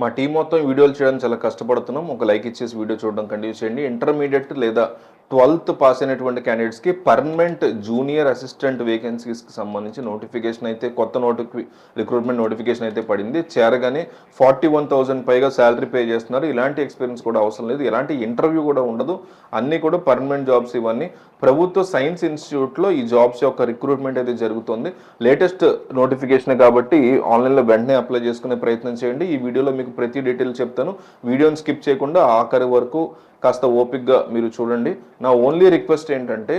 మా టీం మొత్తం వీడియోలు చేయడానికి చాలా కష్టపడుతున్నాం. ఒక లైక్ ఇచ్చేసి వీడియో చూడడం కంటిన్యూ చేయండి. ఇంటర్మీడియట్ లేదా ట్వెల్త్ పాస్ అయినటువంటి క్యాండిడేట్స్కి పర్మనెంట్ జూనియర్ అసిస్టెంట్ వేకెన్సీస్కి సంబంధించి నోటిఫికేషన్ అయితే కొత్త నోటిఫి రిక్రూట్మెంట్ నోటిఫికేషన్ అయితే పడింది. చేరగానే ఫార్టీ వన్ థౌసండ్ పైగా శాలరీ పే చేస్తున్నారు. ఇలాంటి ఎక్స్పీరియన్స్ కూడా అవసరం లేదు. ఎలాంటి ఇంటర్వ్యూ కూడా ఉండదు. అన్నీ కూడా పర్మనెంట్ జాబ్స్ ఇవన్నీ ప్రభుత్వ సైన్స్ ఇన్స్టిట్యూట్లో ఈ జాబ్స్ యొక్క రిక్రూట్మెంట్ అయితే జరుగుతుంది. లేటెస్ట్ నోటిఫికేషన్ కాబట్టి ఆన్లైన్లో వెంటనే అప్లై చేసుకునే ప్రయత్నం చేయండి. ఈ వీడియోలో మీకు ప్రతి డీటెయిల్ చెప్తాను. వీడియోని స్కిప్ చేయకుండా ఆఖరి వరకు కాస్త ఓపిక్గా మీరు చూడండి. నా ఓన్లీ రిక్వెస్ట్ ఏంటంటే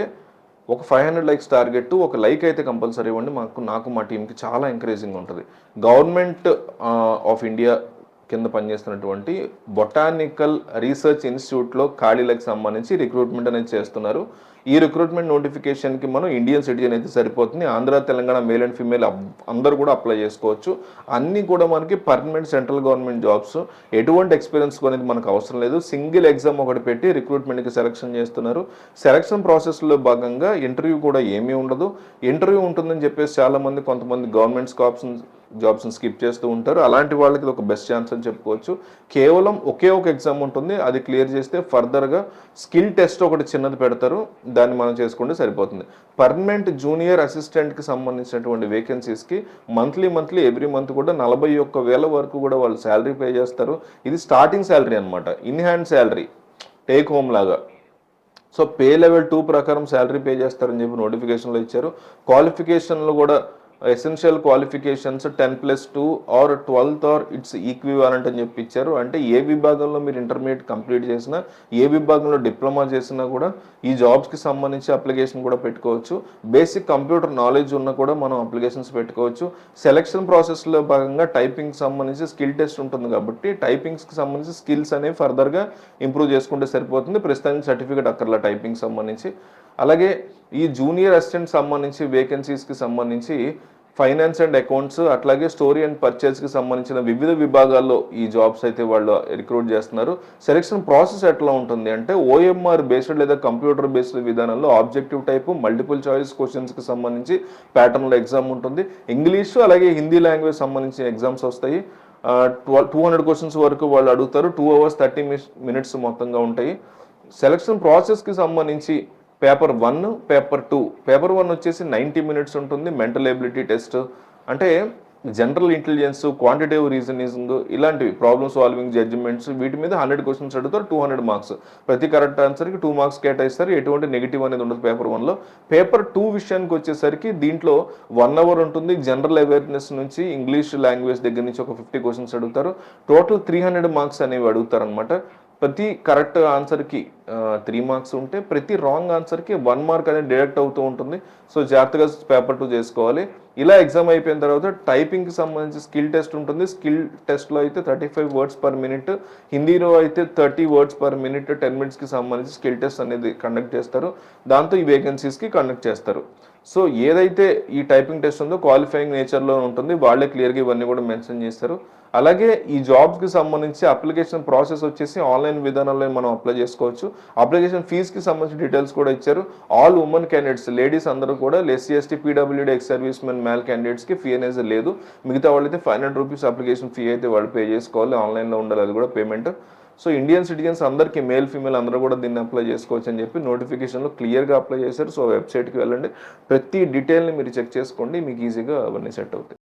ఒక ఫైవ్ హండ్రెడ్ లైక్స్ టార్గెట్ ఒక లైక్ అయితే కంపల్సరీ ఇవ్వండి. మాకు నాకు మా టీంకి చాలా ఎంకరేజింగ్ ఉంటుంది. గవర్నమెంట్ ఆఫ్ ఇండియా కింద పనిచేస్తున్నటువంటి బొటానికల్ రీసెర్చ్ ఇన్స్టిట్యూట్లో ఖాళీలకు సంబంధించి రిక్రూట్మెంట్ అనేది చేస్తున్నారు. ఈ రిక్రూట్మెంట్ నోటిఫికేషన్కి మనం ఇండియన్ సిటిజన్ అయితే సరిపోతుంది. Andhra Telangana male and female అందరూ కూడా అప్లై చేసుకోవచ్చు. అన్నీ కూడా మనకి పర్మనెంట్ సెంట్రల్ గవర్నమెంట్ జాబ్స్. ఎటువంటి ఎక్స్పీరియన్స్ అనేది మనకు అవసరం లేదు. సింగిల్ ఎగ్జామ్ ఒకటి పెట్టి రిక్రూట్మెంట్కి సెలక్షన్ చేస్తున్నారు. సెలక్షన్ ప్రాసెస్లో భాగంగా ఇంటర్వ్యూ కూడా ఏమీ ఉండదు. ఇంటర్వ్యూ ఉంటుందని చెప్పేసి చాలామంది కొంతమంది గవర్నమెంట్ స్కాప్స్ జాబ్స్ని స్కిప్ చేస్తూ ఉంటారు. అలాంటి వాళ్ళకి ఇది ఒక బెస్ట్ ఛాన్స్ అని చెప్పుకోవచ్చు. కేవలం ఒకే ఒక ఎగ్జామ్ ఉంటుంది. అది క్లియర్ చేస్తే ఫర్దర్గా స్కిల్ టెస్ట్ ఒకటి చిన్నది పెడతారు. దాన్ని మనం చేసుకుంటే సరిపోతుంది. పర్మనెంట్ జూనియర్ అసిస్టెంట్కి సంబంధించినటువంటి వేకెన్సీస్కి మంత్లీ మంత్లీ ఎవ్రీ మంత్ కూడా నలభై ఒక్క వేల వరకు కూడా వాళ్ళు శాలరీ పే చేస్తారు. ఇది స్టార్టింగ్ శాలరీ అనమాట in hand salary take home లాగా. సో పే లెవెల్ టూ ప్రకారం శాలరీ పే చేస్తారని చెప్పి నోటిఫికేషన్లో ఇచ్చారు. క్వాలిఫికేషన్లో కూడా essential qualifications ten plus two or twelfth or its equivalent అని చెప్పి ఇచ్చారు అంటే ఏ విభాగంలో మీరు ఇంటర్మీడియట్ కంప్లీట్ చేసినా ఏ విభాగంలో డిప్లొమా చేసినా కూడా ఈ జాబ్స్కి సంబంధించి అప్లికేషన్ కూడా పెట్టుకోవచ్చు. బేసిక్ కంప్యూటర్ నాలెడ్జ్ ఉన్నా కూడా మనం అప్లికేషన్స్ పెట్టుకోవచ్చు. సెలక్షన్ ప్రాసెస్లో భాగంగా టైపింగ్ సంబంధించి స్కిల్ టెస్ట్ ఉంటుంది కాబట్టి టైపింగ్స్కి సంబంధించి స్కిల్స్ అనేవి ఫర్దర్గా ఇంప్రూవ్ చేసుకుంటే సరిపోతుంది. ప్రస్తుతానికి సర్టిఫికేట్ అక్కర్లా టైపింగ్ సంబంధించి. అలాగే ఈ జూనియర్ అసిస్టెంట్ సంబంధించి వేకెన్సీస్కి సంబంధించి ఫైనాన్స్ అండ్ అకౌంట్స్ అట్లాగే స్టోరీ అండ్ పర్చేస్కి సంబంధించిన వివిధ విభాగాల్లో ఈ జాబ్స్ అయితే వాళ్ళు రిక్రూట్ చేస్తున్నారు. సెలెక్షన్ ప్రాసెస్ ఎట్లా ఉంటుంది అంటే ఓఎంఆర్ బేస్డ్ లేదా కంప్యూటర్ బేస్డ్ విధానంలో ఆబ్జెక్టివ్ టైప్ మల్టిపుల్ చాయిస్ క్వశ్చన్స్కి సంబంధించి ప్యాటర్న్లో ఎగ్జామ్ ఉంటుంది. ఇంగ్లీష్ అలాగే హిందీ లాంగ్వేజ్ సంబంధించిన ఎగ్జామ్స్ వస్తాయి. టూ హండ్రెడ్ క్వశ్చన్స్ వరకు వాళ్ళు అడుగుతారు. టూ అవర్స్ థర్టీ మినిట్స్ మొత్తంగా ఉంటాయి. సెలక్షన్ ప్రాసెస్కి సంబంధించి paper one paper two. Paper one వచ్చేసి నైంటీ మినిట్స్ ఉంటుంది మెంటల్ ఎబిలిటీ టెస్ట్. అంటే జనరల్ ఇంటెలిజెన్స్ క్వాంటిటేటివ్ రీజనింగ్ ఇలాంటివి ప్రాబ్లమ్ సాల్వింగ్ జడ్జిమెంట్స్ వీటి మీద హండ్రెడ్ క్వశ్చన్స్ అడుగుతారు టూ హండ్రెడ్ మార్క్స్. ప్రతి కరెక్ట్ ఆన్సర్కి టూ మార్క్స్ కేటాయిస్తారు ఎటువంటి నెగిటివ్ అనేది ఉండదు పేపర్ వన్లో. పేపర్ టూ విషయానికి వచ్చేసరికి దీంట్లో వన్ అవర్ ఉంటుంది జనరల్ అవేర్నెస్ నుంచి ఇంగ్లీష్ లాంగ్వేజ్ దగ్గర నుంచి ఒక ఫిఫ్టీ క్వశ్చన్స్ అడుగుతారు. టోటల్ త్రీ హండ్రెడ్ మార్క్స్ అనేవి అడుగుతారు అనమాట ప్రతి కరెక్ట్ ఆన్సర్కి త్రీ మార్క్స్ ఉంటే ప్రతి రాంగ్ ఆన్సర్కి వన్ మార్క్ అనేది డిడక్ట్ అవుతూ ఉంటుంది. సో జాగ్రత్తగా పేపర్ టూ చేసుకోవాలి. ఇలా ఎగ్జామ్ అయిపోయిన తర్వాత టైపింగ్కి సంబంధించి స్కిల్ టెస్ట్ ఉంటుంది. స్కిల్ టెస్ట్లో అయితే thirty five words per minute హిందీలో అయితే thirty words per minute ten మినిట్స్కి సంబంధించి స్కిల్ టెస్ట్ అనేది కండక్ట్ చేస్తారు. దాంతో ఈ వేకెన్సీస్కి కండక్ట్ చేస్తారు. సో ఏదైతే ఈ టైపింగ్ టెస్ట్ ఉందో క్వాలిఫైయింగ్ నేచర్లో ఉంటుంది. వాళ్ళే క్లియర్గా ఇవన్నీ కూడా మెన్షన్ చేస్తారు. అలాగే ఈ జాబ్స్కి సంబంధించి అప్లికేషన్ ప్రాసెస్ వచ్చేసి ఆన్లైన్ విధానంలో మనం అప్లై చేసుకోవచ్చు. అప్లికేషన్ ఫీజుకి సంబంధించిన డీటెయిల్స్ కూడా ఇచ్చారు. ఆల్ ఉమెన్ క్యాండిడేట్స్ లేడీస్ అందరూ కూడా SC ST PWD ex servicemen male క్యాండిడేట్స్కి ఫీ అనేది లేదు. మిగతా వాళ్ళైతే five hundred rupees application fee అయితే వాళ్ళు పే చేసుకోవాలి. ఆన్లైన్లో ఉండాలి అది కూడా పేమెంట్ సో ఇండియన్ సిటిజన్స్ అందరికీ మేల్ ఫీమేల్ అందరూ కూడా దీన్ని అప్లై చేసుకోవచ్చు అని చెప్పి నోటిఫికేషన్లో క్లియర్గా అప్లై చేశారు. సో వెబ్సైట్కి వెళ్ళండి. ప్రతి డీటెయిల్ని మీరు చెక్ చేసుకోండి. మీకు ఈజీగా అవన్నీ సెట్ అవుతాయి.